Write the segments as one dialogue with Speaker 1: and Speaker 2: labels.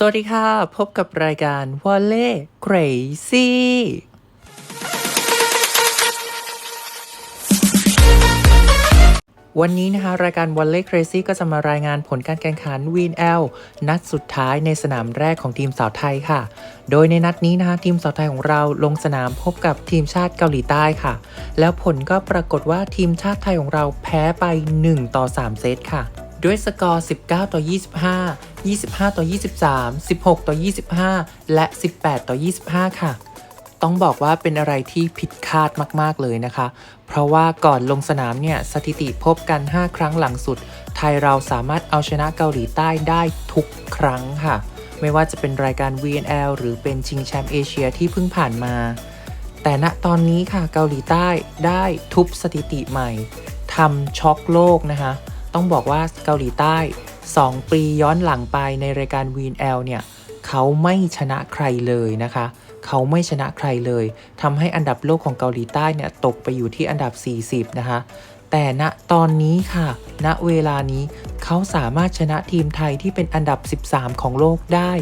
Speaker 1: สวัสดีค่ะ พบกับรายการ w a l l e Crazy วันนี้นะคะรายการ w a l l e Crazy ก็จะมารายงานผลการแข่งขัน w ีน L นัดสุดท้ายในสนามแรกของทีมสาวไทยค่ะ โดยในนัดนี้นะคะทีมสาวไทยของเราลงสนามพบกับทีมชาติเกาหลีใต้ค่ะ แล้วผลก็ปรากฏว่าทีมชาติไทยของเราแพ้ไป 1 ต่อ 3 เซตค่ะ ด้วยสกอร์ 19 ต่อ 25 25 ต่อ 23 16 ต่อ 25 และ 18 ต่อ 25 ค่ะ ต้องบอกว่าเป็นอะไรที่ผิดคาดมาก ๆ เลยนะคะ เพราะว่าก่อนลงสนามเนี่ยสถิติพบกัน 5 ครั้งหลังสุด ไทยเราสามารถเอาชนะเกาหลีใต้ได้ทุกครั้งค่ะ ไม่ว่าจะเป็นรายการ VNL หรือเป็นชิงแชมป์เอเชียที่เพิ่งผ่านมา แต่ณตอนนี้ค่ะเกาหลีใต้ได้ทุบสถิติใหม่ทำช็อกโลกนะคะ ต้องบอกว่าเกาหลีใต้ 2 ปีย้อนหลังไปในรายการ VNL เนี่ยเขาไม่ชนะใครเลยนะคะเขาไม่ชนะใครเลยทำให้อันดับโลกของเกาหลีใต้เนี่ยตกไปอยู่ที่อันดับ 40 นะคะ แต่ณตอนนี้ค่ะ ณเวลานี้เขาสามารถชนะทีมไทยที่เป็นอันดับ 13 ของโลกได้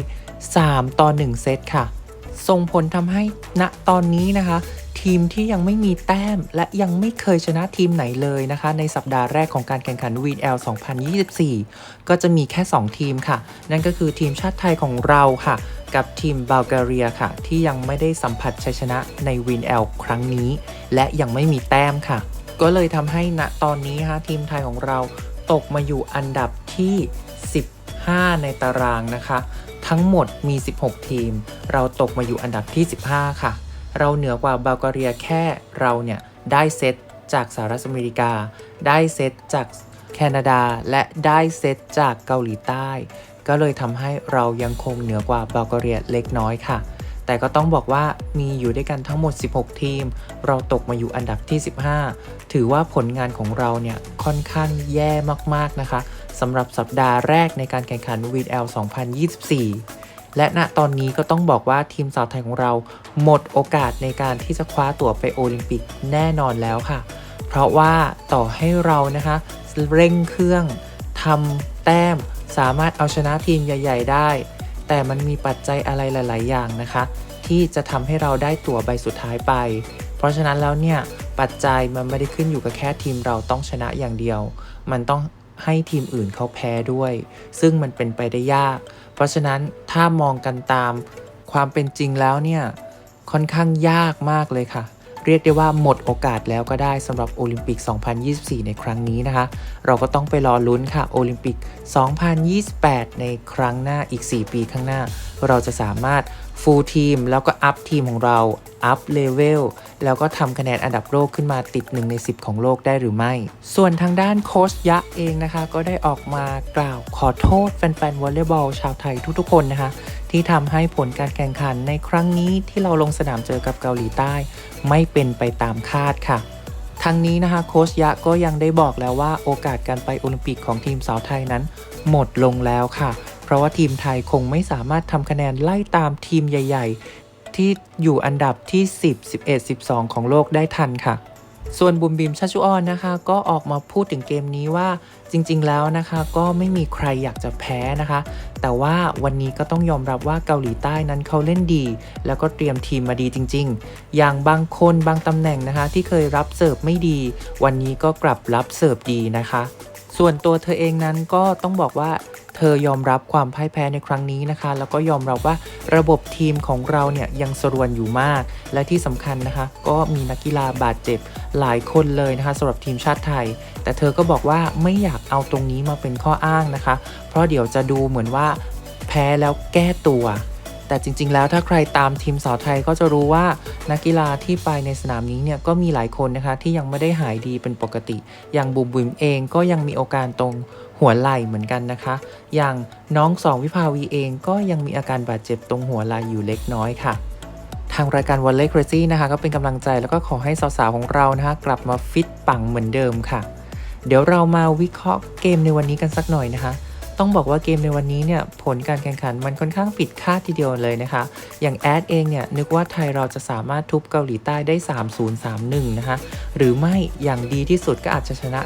Speaker 1: 3 ต่อ 1 เซตค่ะ ส่งผลทำให้ณตอนนี้นะคะ ทีมที่ยังไม่มีแต้ม และยังไม่เคยชนะทีมไหนเลยนะคะ ในสัปดาห์แรกของการแข่งขัน VL 2024 ก็จะมีแค่ 2 ทีมค่ะ นั่นก็คือทีมชาติไทยของเราค่ะ กับทีมบัลแกเรียค่ะ ที่ยังไม่ได้สัมผัสชัยชนะใน VL ครั้งนี้ และยังไม่มีแต้มค่ะ ก็เลยทำให้ณตอนนี้ค่ะทีมไทยของเราตกมาอยู่อันดับที่ 15 ในตารางนะคะ ทั้งหมดมี 16 ทีม เราตกมาอยู่อันดับที่ 15 ค่ะ เราเหนือกว่าบัลแกเรียแค่เราเนี่ยได้เซตจากสหรัฐอเมริกา ได้เซตจากแคนาดาและได้เซตจากเกาหลีใต้ ก็เลยทำให้เรายังคงเหนือกว่าบัลแกเรียเล็กน้อยค่ะ แต่ก็ต้องบอกว่ามีอยู่ด้วยกันทั้งหมด 16 ทีม เราตกมาอยู่อันดับที่ 15 ถือว่าผลงานของเราเนี่ยค่อนข้างแย่มากๆนะคะสำหรับสัปดาห์แรกในการแข่งขัน VL 2024 และณตอนนี้ก็ต้องบอกว่าทีมสาวไทยของเรา หมดโอกาสในการที่จะคว้าตั๋วไปโอลิมปิกแน่นอนแล้วค่ะ เพราะว่าต่อให้เรานะคะ เร่งเครื่องทำแต้มสามารถเอาชนะทีมใหญ่ ๆ ได้ แต่มันมีปัจจัยอะไรหลาย ๆ อย่างนะคะ ที่จะทำให้เราได้ตั๋วใบสุดท้ายไป เพราะฉะนั้นแล้วเนี่ยปัจจัยมันไม่ได้ขึ้นอยู่กับแค่ทีมเราต้องชนะอย่างเดียว มันต้อง ให้ทีมอื่นเขาแพ้ด้วย ซึ่งมันเป็นไปได้ยาก เพราะฉะนั้นถ้ามองกันตามความเป็นจริงแล้วเนี่ยค่อนข้างยากมากเลยค่ะ เรียกได้ว่าหมดโอกาสแล้วก็ได้สำหรับโอลิมปิก 2024 ในครั้งนี้นะคะ เราก็ต้องไปรอลุ้นค่ะโอลิมปิก 2028 ในครั้งหน้าอีก 4 ปีข้างหน้า เราจะสามารถ ฟูลทีมแล้วก็อัพทีมของเราอัพเลเวลแล้วก็ทำคะแนนอันดับโลกขึ้นมาติด 1 ใน 10 ของโลกได้หรือไม่ ส่วนทางด้านโค้ชยะเองนะคะ ก็ได้ออกมากล่าวขอโทษแฟนๆวอลเลย์บอลชาวไทยทุกๆคนนะคะ ที่ทำให้ผลการแข่งขันในครั้งนี้ที่เราลงสนามเจอกับเกาหลีใต้ ไม่เป็นไปตามคาดค่ะทั้งนี้นะคะโค้ชยะก็ยังได้บอกแล้วว่าโอกาสการไปโอลิมปิกของทีมสาวไทยนั้น หมดลงแล้วค่ะ เพราะว่าทีมไทยคงไม่สามารถทำคะแนนไล่ตามทีมใหญ่ ๆ ที่อยู่อันดับที่ 10 11 12 ของโลกได้ทันค่ะ ส่วนบุมบิมชัชชุออนนะคะ ก็ออกมาพูดถึงเกมนี้ว่าจริง ๆ แล้วนะคะก็ไม่มีใครอยากจะแพ้นะคะ แต่ว่าวันนี้ก็ต้องยอมรับว่าเกาหลีใต้นั้นเขาเล่นดี แล้วก็เตรียมทีมมาดีจริง ๆ อย่างบางคนบางตำแหน่งนะคะ ที่เคยรับเสิร์ฟไม่ดี วันนี้ก็กลับรับเสิร์ฟดีนะคะ ส่วนตัวเธอเองนั้นก็ต้องบอกว่า เธอยอมรับความพ่ายแพ้ในครั้งนี้นะคะ แล้วก็ยอมรับว่าระบบทีมของเราเนี่ยยังสรวนอยู่มาก และที่สำคัญนะคะ ก็มีนักกีฬาบาดเจ็บหลายคนเลยนะคะสำหรับทีมชาติไทย แต่เธอก็บอกว่าไม่อยากเอาตรงนี้มาเป็นข้ออ้างนะคะ เพราะเดี๋ยวจะดูเหมือนว่าแพ้แล้วแก้ตัวแต่จริง ๆ แล้วถ้าใครตามทีมสาวไทยก็จะรู้ว่านักกีฬาที่ไปในสนามนี้เนี่ยก็มีหลายคนนะคะที่ยังไม่ได้หายดีเป็นปกติ อย่างบุ๋มบุ๋มเองก็ยังมีอาการตรง หัวไหล่เหมือนกันนะคะ อย่างน้องสองวิภาวีเองก็ยังมีอาการบาดเจ็บตรงหัวไหล่อยู่เล็กน้อยค่ะ ทางรายการวันเล็กเรซี่นะคะ ก็เป็นกำลังใจแล้วก็ขอให้สาวๆของเรานะคะ กลับมาฟิตปังเหมือนเดิมค่ะ เดี๋ยวเรามาวิเคราะห์เกมในวันนี้กันสักหน่อยนะคะ ต้องบอกว่าเกมในวันนี้เนี่ยผลการแข่งขันมันค่อนข้างผิดคาดทีเดียวเลยนะคะ อย่างแอดเองเนี่ยนึกว่าไทยเราจะสามารถทุบเกาหลีใต้ได้ 3-0-3-1 นะคะ หรือไม่อย่างดีที่สุดก็อาจจะชนะ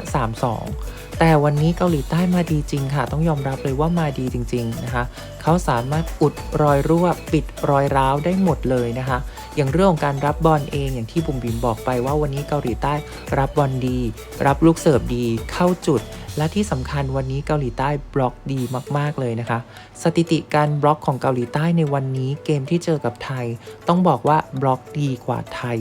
Speaker 1: 3-2 แต่วันนี้เกาหลีใต้มาดีจริงค่ะ ต้องยอมรับเลยว่ามาดีจริง ๆ นะคะ เขาสามารถอุดรอยรั่วปิดรอยร้าวได้หมดเลยนะคะ อย่างเรื่องของการรับบอลเองอย่างที่บุ๋มบิ๋มบอกไปว่าวันนี้เกาหลีใต้รับบอลดี รับลูกเสิร์ฟดี เข้าจุด และที่สำคัญวันนี้เกาหลีใต้บล็อกดีมากๆเลยนะคะ สถิติการบล็อกของเกาหลีใต้ในวันนี้เกมที่เจอกับไทย ต้องบอกว่าบล็อกดีกว่าไทย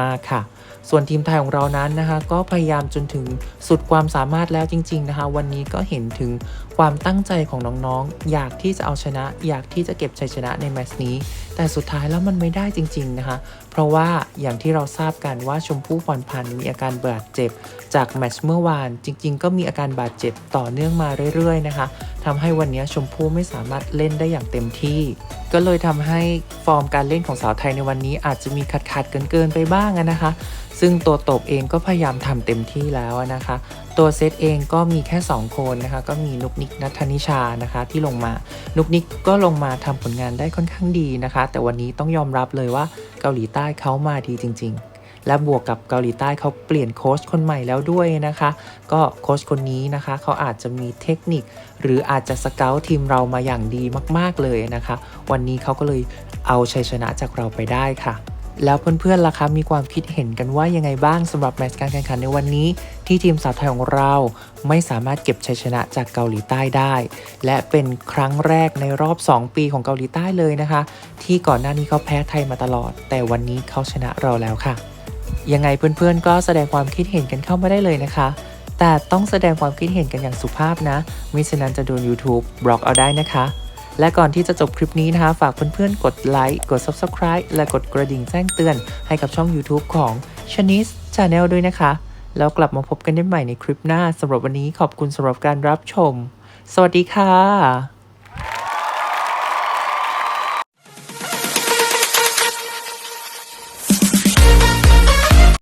Speaker 1: มากๆค่ะ ส่วนทีมไทยของเรานั้นนะคะก็พยายามจนถึงสุดความสามารถแล้วจริง ๆนะคะ วันนี้ก็เห็นถึงความตั้งใจของน้องๆ อยากที่จะเอาชนะ อยากที่จะเก็บชัยชนะในแมตช์นี้ แต่สุดท้ายแล้วมันไม่ได้จริง ๆนะคะ เพราะว่าอย่างที่เราทราบกันว่าชมพู่พรพันธ์มีอาการบาดเจ็บ จากแมตช์เมื่อวานจริง ๆ ก็มีอาการบาดเจ็บต่อเนื่องมาเรื่อยๆนะคะทำให้วันนี้ชมพู่ไม่สามารถเล่นได้อย่างเต็มที่ ก็เลยทำให้ฟอร์มการเล่นของสาวไทยในวันนี้อาจจะมีขัดๆเกินๆไปบ้างนะคะ ซึ่งตัวตบเองก็พยายามทำเต็มที่แล้วนะคะ ตัวเซตเองก็มีแค่ 2 คนนะคะ ก็มีนุกนิกนัทนิชานะคะที่ลงมา นุกนิกก็ลงมาทำผลงานได้ค่อนข้างดีนะคะ แต่วันนี้ต้องยอมรับเลยว่าเกาหลีใต้เขามาดีจริง ๆ และบวกกับเกาหลีใต้เขาเปลี่ยนโค้ชคนใหม่แล้วด้วยนะคะ ก็โค้ชคนนี้นะคะเขาอาจจะมีเทคนิค หรืออาจจะสเกลทีมเรามาอย่างดีมาก ๆเลยนะคะ วันนี้เขาก็เลยเอาชัยชนะจากเราไปได้ค่ะแล้วเพื่อนๆล่ะคะมีความคิดเห็นกันว่ายังไงบ้างสำหรับแมตช์การแข่งขันในวันนี้ ที่ทีมสาวไทยของเราไม่สามารถเก็บชัยชนะจากเกาหลีใต้ได้ และเป็นครั้งแรกในรอบ 2 ปีของเกาหลีใต้เลยนะคะ ที่ก่อนหน้านี้เขาแพ้ไทยมาตลอด แต่วันนี้เขาชนะเราแล้วค่ะ ยังไงเพื่อนๆ ก็แสดงความคิดเห็นกันเข้ามาได้เลยนะคะ แต่ต้องแสดงความคิดเห็นกันอย่างสุภาพนะ มิฉะนั้นจะโดน YouTube บล็อกเอาได้นะคะ และก่อนที่จะจบคลิปนี้นะคะ ฝากเพื่อนๆ กดไลค์ กด Subscribe และกดกระดิ่งแจ้งเตือนให้กับช่อง YouTube ของ Chanice Channel ด้วยนะคะ แล้วกลับมาพบกันได้ใหม่ในคลิปหน้าสำหรับวันนี้ขอบคุณสำหรับการรับชม สวัสดีค่ะ